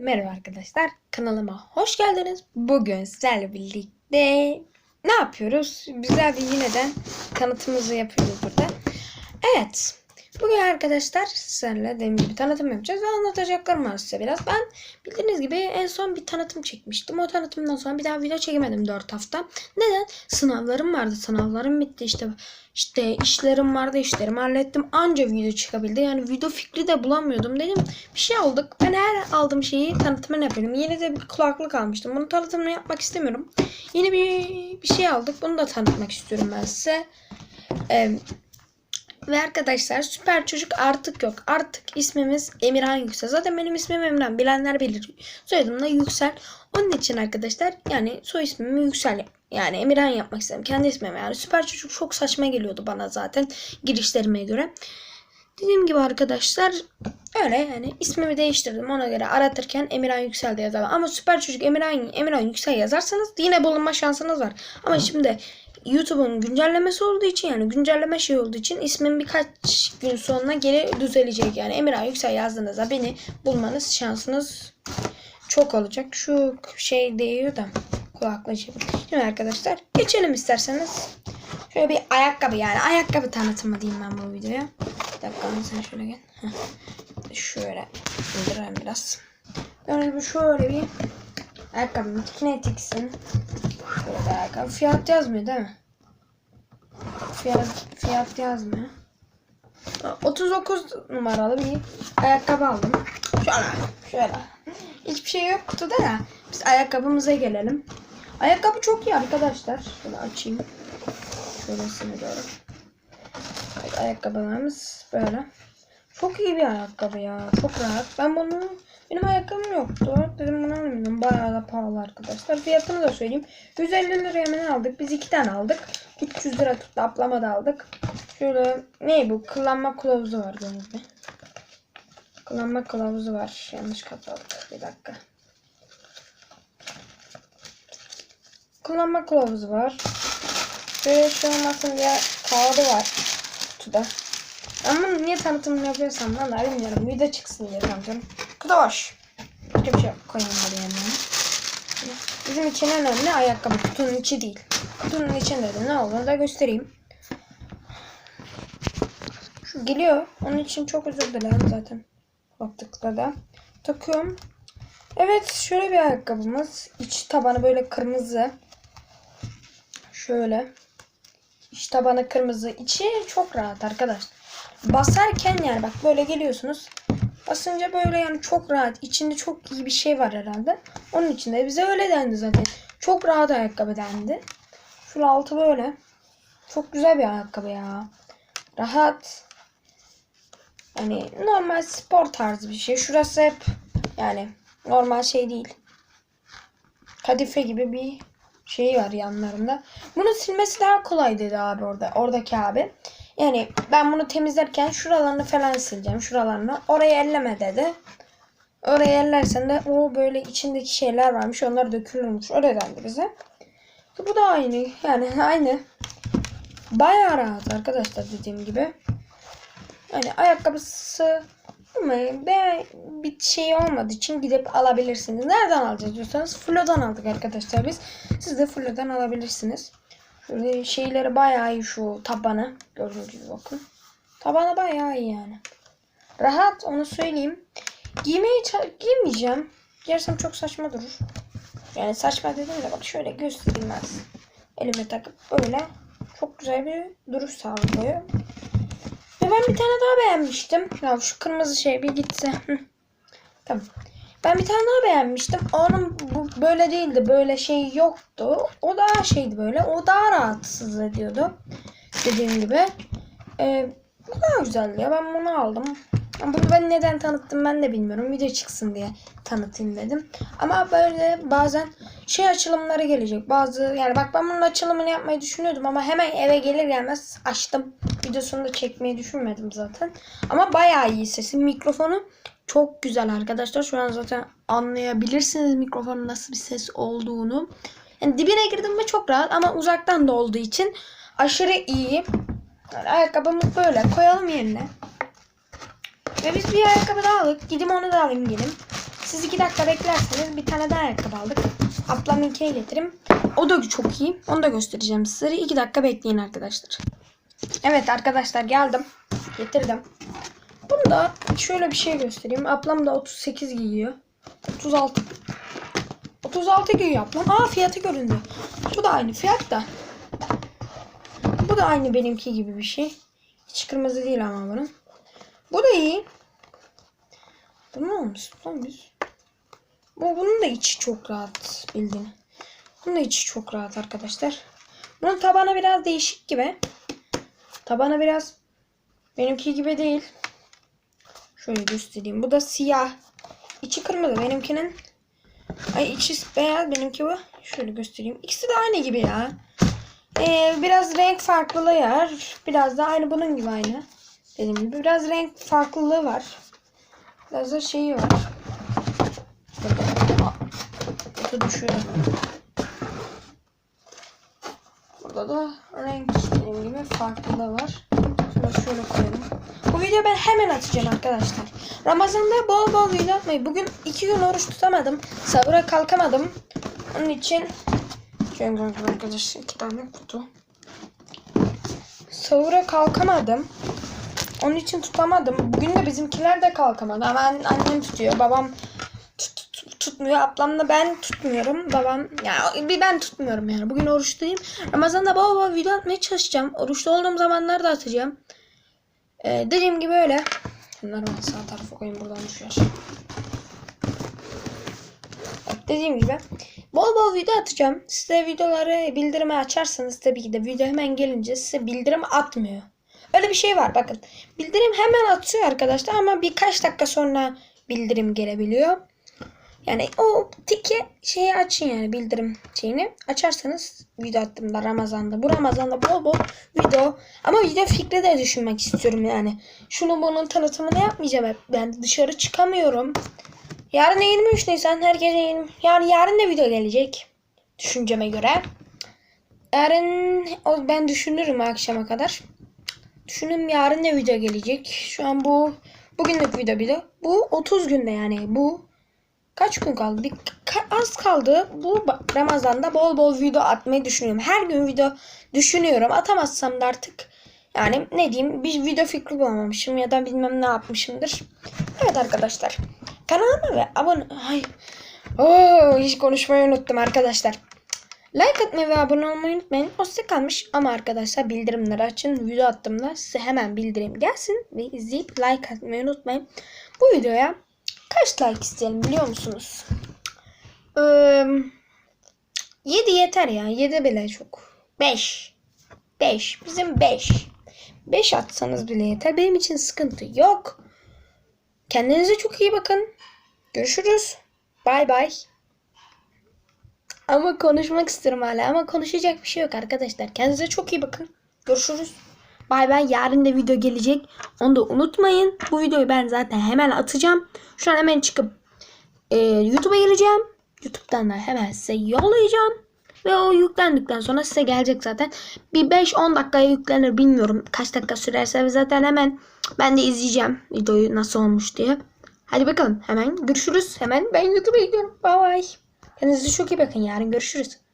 merhaba arkadaşlar. Kanalıma hoş geldiniz. Bugün sizlerle birlikte ne yapıyoruz? Güzel bir yineden tanıtımımızı yapıyoruz burada. Evet. Bugün arkadaşlar sizlerle dediğim gibi tanıtım yapacağız ve anlatacaklarım var size biraz. Ben bildiğiniz gibi en son bir tanıtım çekmiştim. O tanıtımdan sonra bir daha video çekemedim 4 hafta. Neden? Sınavlarım vardı. Sınavlarım bitti işte. İşlerim vardı işlerimi hallettim. Anca video çıkabildi. Yani video fikri de bulamıyordum. Dedim bir şey aldık. Ben her aldığım şeyi tanıtımını yapıyorum. Yeni de bir kulaklık almıştım. Bunu tanıtımını yapmak istemiyorum. Yeni bir, bir şey aldık. Bunu da tanıtmak istiyorum ben size. Ee, ve arkadaşlar süper çocuk artık yok. Artık ismimiz Emirhan Yüksel. Zaten benim ismim Emirhan. Bilenler bilir. Soyadım da Yüksel. Onun için arkadaşlar yani soy ismimi Yüksel yani Emirhan yapmak istedim. Kendi ismim yani. Süper çocuk çok saçma geliyordu bana zaten girişlerime göre. Dediğim gibi arkadaşlar öyle yani ismimi değiştirdim ona göre aratırken Emirhan Yüksel de yazarım. Ama süper çocuk Emirhan, Emirhan Yüksel yazarsanız yine bulunma şansınız var. Ama şimdi YouTube'un güncellemesi olduğu için yani güncelleme şey olduğu için ismim birkaç gün sonra geri düzelecek. Yani Emirhan Yüksel yazdığınızda beni bulmanız şansınız çok olacak. Şu şey değiyor da kulaklığı. Şimdi arkadaşlar geçelim isterseniz. Şöyle bir ayakkabı yani ayakkabı tanıtımı diyeyim ben bu videoya. Bir dakika sen şöyle gel. Heh. Şöyle indireyim biraz. Yani şöyle bir ayakkabı Kinetics'in şöyle ayakkabı. Fiyat yazmıyor değil mi? Fiyat, fiyat yazmıyor. 39 numaralı bir ayakkabı aldım. Şöyle, şöyle. Hiçbir şey yok kutuda ya. Biz ayakkabımıza gelelim. Ayakkabı çok iyi arkadaşlar. Şöyle açayım. Şöylesine doğru. Ayakkabılarımız böyle. Çok iyi bir ayakkabı ya. Çok rahat. Ben bunu benim ayakkabım yoktu. Dedim bunu almayayım. Bayağı da pahalı arkadaşlar. Fiyatını da söyleyeyim. 150 liraya hemen aldık. Biz iki tane aldık. 300 lira tuttu. Aplama da aldık. Şöyle ne bu? Kullanma kılavuzu var gönülde. Kullanma kılavuzu var. Yanlış kapadık. Bir dakika. Kullanma kılavuzu var. Böyle şey olmasın diye kağıdı var kutuda. Tanıtımını yapıyorsam ben de bilmiyorum. Video çıksın diye tanıtıyorum. Boş. Başka bir şey yok. Koyayım buraya hemen. Bizim için en önemli ayakkabı. Kutunun içi değil. Kutunun içinde de ne olduğunu da göstereyim. Şu geliyor. Onun için çok özür dilerim zaten. Baktıkta da. Takıyorum. Evet şöyle bir ayakkabımız. İç tabanı böyle kırmızı. Şöyle. İç tabanı kırmızı. İçi çok rahat arkadaşlar. Basarken yani bak böyle geliyorsunuz. Basınca böyle yani çok rahat. İçinde çok iyi bir şey var herhalde. Onun için de bize öyle dendi zaten. Çok rahat ayakkabı dendi. Şu altı böyle. Çok güzel bir ayakkabı ya. Rahat. Yani normal spor tarzı bir şey. Şurası hep yani normal şey değil. Kadife gibi bir şey var yanlarında. Bunu silmesi daha kolay dedi abi orada. Oradaki abi. Yani ben bunu temizlerken şuralarını falan sileceğim. Şuralarını. Orayı elleme dedi. Orayı ellersen de o böyle içindeki şeyler varmış. Onlar dökülürmüş. Öyle dendi bize. Bu da aynı. Yani aynı. Bayağı rahat arkadaşlar dediğim gibi. Yani ayakkabısı ben bir şey olmadığı için gidip alabilirsiniz. Nereden alacağız diyorsanız Flo'dan aldık arkadaşlar biz. Siz de Flo'dan alabilirsiniz. Şöyle şeyleri bayağı iyi şu tabanı. Gördüğünüz gibi bakın. Tabanı bayağı iyi yani. Rahat onu söyleyeyim. Giymeyi giymeyeceğim. Giyersem çok saçma durur. Yani saçma dedim de bak şöyle göstereyim ben. Elime takıp böyle çok güzel bir duruş sağlıyor. Ve ben bir tane daha beğenmiştim. Ya şu kırmızı şey bir gitse. tamam. Ben bir tane daha beğenmiştim. Onun böyle değildi. Böyle şey yoktu. O daha şeydi böyle. O daha rahatsız ediyordu. Dediğim gibi. Ee, bu daha güzeldi ya. Ben bunu aldım. Ama bunu ben neden tanıttım ben de bilmiyorum. Video çıksın diye tanıtayım dedim. Ama böyle bazen şey açılımları gelecek. Bazı yani bak ben bunun açılımını yapmayı düşünüyordum ama hemen eve gelir gelmez açtım. Videosunu da çekmeyi düşünmedim zaten. Ama bayağı iyi sesi. Mikrofonu çok güzel arkadaşlar. Şu an zaten anlayabilirsiniz mikrofonun nasıl bir ses olduğunu. Yani dibine girdim mi çok rahat ama uzaktan da olduğu için aşırı iyi. Yani ayakkabımız böyle koyalım yerine. Ve biz bir ayakkabı daha aldık. Gidip onu da alayım gelin. Siz iki dakika beklerseniz bir tane daha ayakkabı aldık. Ablamınkini getiririm. O da çok iyi. Onu da göstereceğim size. İki dakika bekleyin arkadaşlar. Evet arkadaşlar geldim. Getirdim. Bunu da şöyle bir şey göstereyim. Ablam da 38 giyiyor. 36. 36 giyiyor ablam. Aa fiyatı göründü. Bu da aynı fiyat da. Bu da aynı benimki gibi bir şey. Hiç kırmızı değil ama bunun. Bu da iyi. Bu ne olmuş lan biz? Bu, bunun da içi çok rahat bildiğin. Bunun da içi çok rahat arkadaşlar. Bunun tabanı biraz değişik gibi. Tabanı biraz benimki gibi değil. Şöyle göstereyim. Bu da siyah. İçi kırmızı benimkinin. Ay içi beyaz benimki bu. Şöyle göstereyim. İkisi de aynı gibi ya. Ee, biraz renk farklılığı var. Biraz da aynı bunun gibi aynı. Dediğim gibi biraz renk farklılığı var. Biraz da şeyi var. Burada düşüyor. Burada da renk dediğim gibi farklılığı var. Şöyle şöyle koyalım. Bu videoyu ben hemen atacağım arkadaşlar. Ramazan'da bol bol video atmayı. Bugün iki gün oruç tutamadım. Sabıra kalkamadım. Onun için şöyle arkadaşlar iki tane kutu. Sahura kalkamadım. Onun için tutamadım. Bugün de bizimkiler de kalkamadı. Ama an- annem tutuyor. Babam tut- tut- tutmuyor. Ablamla ben tutmuyorum. Babam ya bir ben tutmuyorum yani. Bugün oruçluyum. Ramazan'da bol bol video atmaya çalışacağım. Oruçlu olduğum zamanlarda atacağım. Ee, dediğim gibi öyle. Bunları ben sağ tarafa koyayım buradan. Evet, dediğim gibi bol bol video atacağım. Size videoları bildirime açarsanız tabii ki de video hemen gelince size bildirim atmıyor. Öyle bir şey var bakın. Bildirim hemen atıyor arkadaşlar ama birkaç dakika sonra bildirim gelebiliyor. Yani o tiki şeyi açın yani bildirim şeyini. Açarsanız video attığımda Ramazan'da. Bu Ramazan'da bol bol video. Ama video fikri de düşünmek istiyorum yani. Şunu bunun tanıtımını yapmayacağım. Ben dışarı çıkamıyorum. Yarın 23 Nisan. Herkese 20. Yani yarın da video gelecek. Düşünceme göre. Yarın o ben düşünürüm akşama kadar. Düşünün yarın ne video gelecek. Şu an bu bugünlük video bile. Bu 30 günde yani. Bu kaç gün kaldı? Bir ka- az kaldı. Bu Ramazan'da bol bol video atmayı düşünüyorum. Her gün video düşünüyorum. Atamazsam da artık yani ne diyeyim bir video fikri bulamamışım ya da bilmem ne yapmışımdır. Evet arkadaşlar. Kanalıma ve abone... Ay. Oo, hiç konuşmayı unuttum arkadaşlar. Like atmayı ve abone olmayı unutmayın. Hoşça kalmış ama arkadaşlar bildirimleri açın. Video attığımda size hemen bildirim gelsin ve izleyip like atmayı unutmayın. Bu videoya kaç like isteyelim biliyor musunuz? Ee, 7 yeter ya. 7 bile çok. 5. 5. Bizim 5. 5 atsanız bile yeter. Benim için sıkıntı yok. Kendinize çok iyi bakın. Görüşürüz. Bay bay. Ama konuşmak istiyorum hala. Ama konuşacak bir şey yok arkadaşlar. Kendinize çok iyi bakın. Görüşürüz. Bay bay. Yarın da video gelecek. Onu da unutmayın. Bu videoyu ben zaten hemen atacağım. Şu an hemen çıkıp e, YouTube'a geleceğim. YouTube'dan da hemen size yollayacağım. Ve o yüklendikten sonra size gelecek zaten. Bir 5-10 dakikaya yüklenir bilmiyorum. Kaç dakika sürerse zaten hemen ben de izleyeceğim videoyu nasıl olmuş diye. Hadi bakalım hemen görüşürüz. Hemen ben YouTube'a gidiyorum. Bye bye. Kendinize çok iyi bakın. Yarın görüşürüz.